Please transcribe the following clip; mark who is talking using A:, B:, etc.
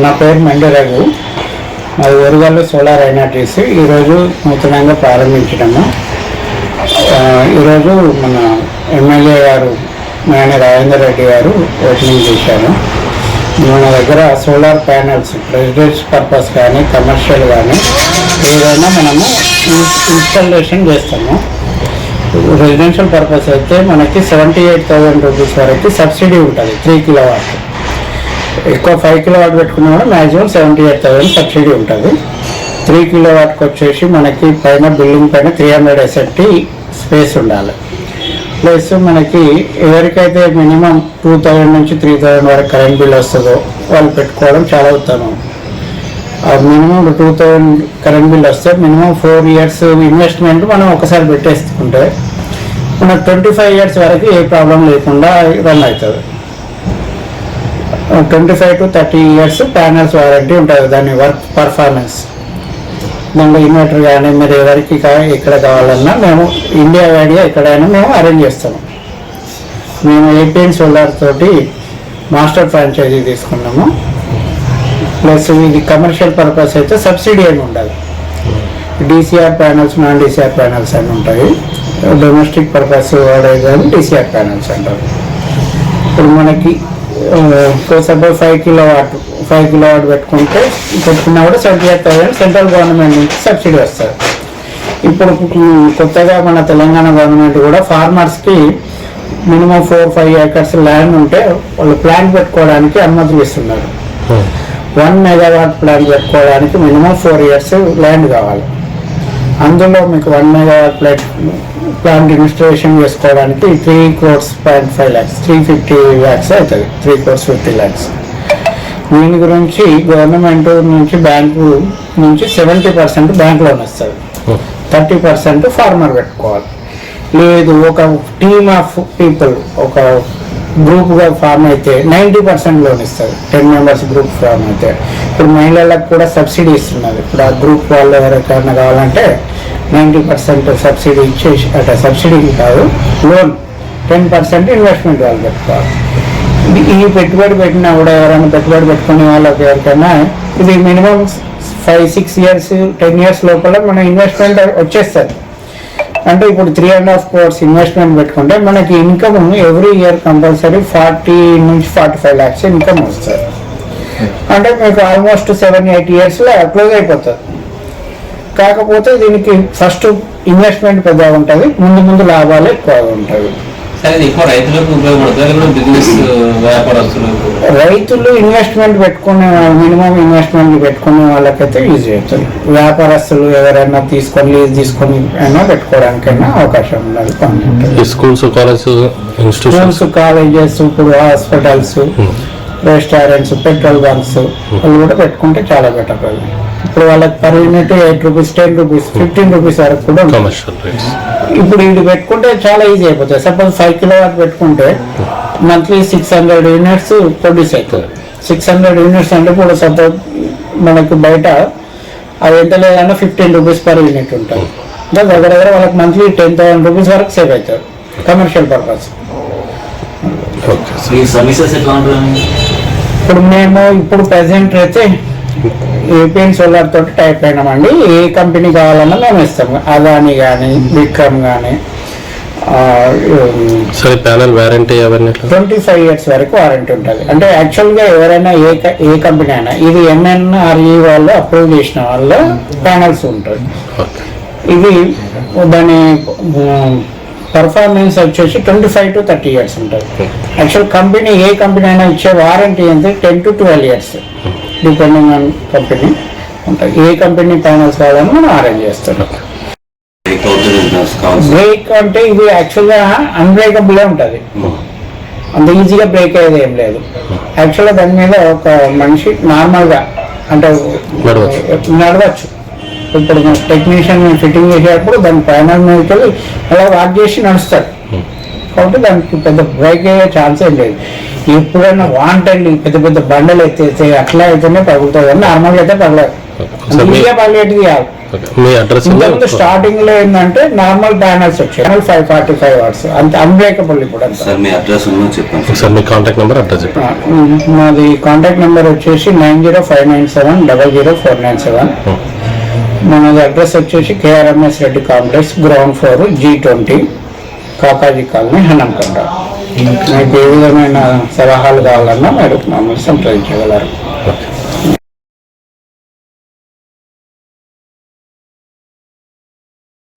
A: నా పేరు మెండి రఘు. అది ఒరుగల్లు సోలార్ ఎనర్జీస్. ఈరోజు నూతనంగా ప్రారంభించడము. ఈరోజు మన ఎమ్మెల్యే గారు మేన రాజేందర్ రెడ్డి గారు ఓపెనింగ్ చేశారు. మన దగ్గర సోలార్ ప్యానెల్స్ రెసిడెన్స్ పర్పస్ కానీ కమర్షియల్ కానీ ఏదైనా మనము ఇన్స్టాలేషన్ చేస్తాము. రెసిడెన్షియల్ పర్పస్ అయితే మనకి సెవెంటీ ఎయిట్ థౌసండ్ రూపీస్ వరకు సబ్సిడీ ఉంటుంది త్రీ కిలో వాట్. ఎక్కువ ఫైవ్ కిలో వాట్ పెట్టుకున్నా కూడా maximum seventy eight thousand subsidy ఉంటుంది. త్రీ కిలో వాట్కి వచ్చేసి మనకి పైన బిల్డింగ్ పైన త్రీ హండ్రెడ్ ఎస్ఎఫ్టీ స్పేస్ ఉండాలి. ప్లస్ మనకి ఎవరికైతే మినిమం టూ థౌజండ్ నుంచి త్రీ థౌజండ్ వరకు కరెంట్ బిల్ వస్తుందో వాళ్ళు పెట్టుకోవడం చాలా ఉత్తమం. ఆ minimum two thousand current bill వస్తే మినిమం ఫోర్ ఇయర్స్ ఇన్వెస్ట్మెంట్ మనం ఒకసారి పెట్టేసుకుంటే మనకు ట్వంటీ ఫైవ్ ఇయర్స్ వరకు ఏ ప్రాబ్లం లేకుండా రన్ అవుతుంది. Twenty five to thirty years panels warranty ఉంటుంది దాని వర్క్ పర్ఫార్మెన్స్ దాంట్లో ఇన్వర్టర్ కానీ మీరు ఎవరికి కా- ఎక్కడ కావాలన్నా మేము ఇండియా వైడ్గా ఎక్కడైనా మేము అరేంజ్ చేస్తాము. మేము ఏపీఎన్ సోలార్ తోటి మాస్టర్ ఫ్రాంచైజీ తీసుకున్నాము. ప్లస్ ఇది కమర్షియల్ పర్పస్ అయితే సబ్సిడీ అని ఉండదు DCR panels non DCR panels అని ఉంటాయి. డొమెస్టిక్ పర్పస్ వాడే కానీ డీసీఆర్ ప్యానల్స్ అంటారు. ఇప్పుడు మనకి suppose five kilowatt five kilowatt పెట్టుకుంటే పెట్టుకున్నా కూడా seventy eight thousand central government నుంచి సబ్సిడీ వస్తుంది. ఇప్పుడు కొత్తగా మన తెలంగాణ గవర్నమెంట్ కూడా ఫార్మర్స్కి minimum four five acres land ఉంటే వాళ్ళు ప్లాంట్ పెట్టుకోవడానికి అనుమతులు ఇస్తున్నారు. వన్ మెగావాట్ ప్లాంట్ పెట్టుకోవడానికి మినిమం ఫోర్ ఇయర్స్ ల్యాండ్ కావాలి. అందులో మీకు one megawatt plant plant installation చేసుకోవడానికి three crores point five lakhs three fifty lakhs అవుతుంది. త్రీ క్రోర్స్ ఫిఫ్టీ ల్యాక్స్ దీని గురించి గవర్నమెంట్ నుంచి బ్యాంకు నుంచి సెవెంటీ పర్సెంట్ బ్యాంక్ లోన్ వస్తుంది. థర్టీ పర్సెంట్ ఫార్మర్ పెట్టుకోవాలి. లేదు ఒక టీమ్ ఆఫ్ పీపుల్ ఒక గ్రూప్గా ఫార్మ్ అయితే నైంటీ పర్సెంట్ లోన్ ఇస్తారు. టెన్ మెంబర్స్ గ్రూప్ ఫార్మ్ అయితే. ఇప్పుడు మహిళలకు కూడా సబ్సిడీ ఇస్తున్నారు. ఇప్పుడు ఆ గ్రూప్ వాళ్ళు ఎవరికైనా కావాలంటే నైంటీ పర్సెంట్ సబ్సిడీ ఇచ్చేసి అంటే సబ్సిడీ కాదు లోన్. టెన్ పర్సెంట్ ఇన్వెస్ట్మెంట్ వాళ్ళు పెట్టుకోవాలి. ఇది- ఈ పెట్టుబడి పెట్టినా కూడా ఎవరైనా పెట్టుబడి పెట్టుకునే వాళ్ళకి ఎవరికైనా ఇది minimum five six years ten years లోపల మన ఇన్వెస్ట్మెంట్ వచ్చేస్తుంది. అంటే ఇప్పుడు three and half crores investment పెట్టుకుంటే మనకి income every year compulsory forty నుంచి ఫార్టీ ఫైవ్ ల్యాక్స్ ఇన్కమ్ వస్తుంది. అంటే మీకు ఆల్మోస్ట్ సెవెన్ ఎయిట్ ఇయర్స్లో క్లోజ్ అయిపోతుంది. కాకపోతే దీనికి ఫస్ట్ ఇన్వెస్ట్మెంట్ పెద్దగా ఉంటుంది ముందు ముందు లాభాలు ఎక్కువగా ఉంటాయి.
B: వ్యాపారస్తులకు.
A: రైతులు ఇన్వెస్ట్మెంట్ పెట్టుకునే మినిమం ఇన్వెస్ట్మెంట్ పెట్టుకునే వాళ్ళకైతే ఈజీ అవుతుంది. వ్యాపారస్తులు ఎవరైనా తీసుకొని లీజ్ తీసుకొని అయినా పెట్టుకోవడానికైనా అవకాశం
C: ఈ schools colleges institutions
A: schools colleges ఇప్పుడు హాస్పిటల్స్ రెస్టారెంట్స్ పెట్రోల్ బంక్స్ వాళ్ళు కూడా పెట్టుకుంటే చాలా బెటర్ ఇప్పుడు వాళ్ళకి per unit eight rupees ten rupees fifteen rupees వరకు కూడా.
C: కమర్షియల్ రేట్స్
A: ఇప్పుడు ఇది పెట్టుకుంటే చాలా ఈజీ అయిపోతుంది. సపోజ్ ఫైవ్ కిలో వాట్ పెట్టుకుంటే monthly six hundred units produce అవుతుంది. సిక్స్ హండ్రెడ్ యూనిట్స్ అంటే ఇప్పుడు సపోజ్ మనకు బయట అది ఎంత లేదన్నా ఫిఫ్టీన్ రూపీస్ పర్ యూనిట్ ఉంటుంది దగ్గర దగ్గర వాళ్ళకి మంత్లీ టెన్ థౌసండ్ రూపీస్ వరకు సేవ్ అవుతారు. కమర్షియల్ పర్పస్ ఇప్పుడు మేము ఇప్పుడు ప్రెసెంట్ అయితే ఏపీఎన్ సోలార్ తోటి టైప్ అయినామండి. ఏ కంపెనీ కావాలన్నా మేము ఇస్తాము అదాని కానీ విక్రమ్ కానీ
C: సరే ప్యానల్ వారంటీ అవన్నీ
A: ట్వంటీ ఫైవ్ ఇయర్స్ వరకు వారంటీ ఉంటుంది. అంటే యాక్చువల్గా ఎవరైనా ఏ ఏ కంపెనీ అయినా ఇది ఎంఎన్ఆర్ఈ వాళ్ళు అప్రూవ్ చేసిన వాళ్ళ ప్యానల్స్ ఉంటుంది ఇది దాని పర్ఫార్మెన్స్ వచ్చేసి twenty five to thirty years ఉంటుంది. యాక్చువల్ కంపెనీ ఏ కంపెనీ అయినా ఇచ్చే వారంటీ ఎంత ten to twelve years. Depending on company ఉంటుంది ఏ కంపెనీ ప్యానల్స్ కావాలని మనం అరేంజ్ చేస్తాం బ్రేక్ అంటే ఇది యాక్చువల్గా అన్బ్రేకబుల్ ఉంటుంది. అంత ఈజీగా బ్రేక్ అయ్యేది ఏం లేదు. యాక్చువల్గా దాని మీద ఒక మనిషి నార్మల్గా అంటే
C: నడవచ్చు.
A: నడవచ్చు. ఇప్పుడు టెక్నీషియన్ ఫిట్టింగ్ చేసేటప్పుడు దాని పైన మీదకి వెళ్ళి అలా వాక్ చేసి నడుస్తాడు. కాబట్టి దానికి పెద్ద బ్రేక్ అయ్యే ఛాన్స్ ఏం లేదు. ఎప్పుడైనా వాంటెడ్ పెద్ద పెద్ద బండలు ఎత్తేస్తే అట్లా అయితేనే పగులుతుంది కానీ నార్మల్గా అయితే పగలదు. పాలియేటివ్ కాదు. ఇంతకుముందు స్టార్టింగ్లో ఏంటంటే నార్మల్ ప్యానల్స్ వచ్చాయి. ఫైవ్ ఫార్టీ ఫైవ్ వాట్స్ అంత అన్బ్రేకబుల్ ఇప్పుడు అంతా.
D: సార్ మీ అడ్రస్ ఉన్నో చెప్పండి. సార్
C: సార్ మీ కాంటాక్ట్ నెంబర్ అడ్రస్ చెప్పండి.
A: ఆ, మాది కాంటాక్ట్ నెంబర్ వచ్చేసి nine zero five nine seven double zero four nine seven మనది అడ్రస్ వచ్చేసి KRMS Reddy complex ground floor G twenty Kakaji colony Hanamkonda మీకు ఏ విధమైన సలహాలు కావాలన్నా మీరు మమ్మల్ని సంప్రదించగలరు.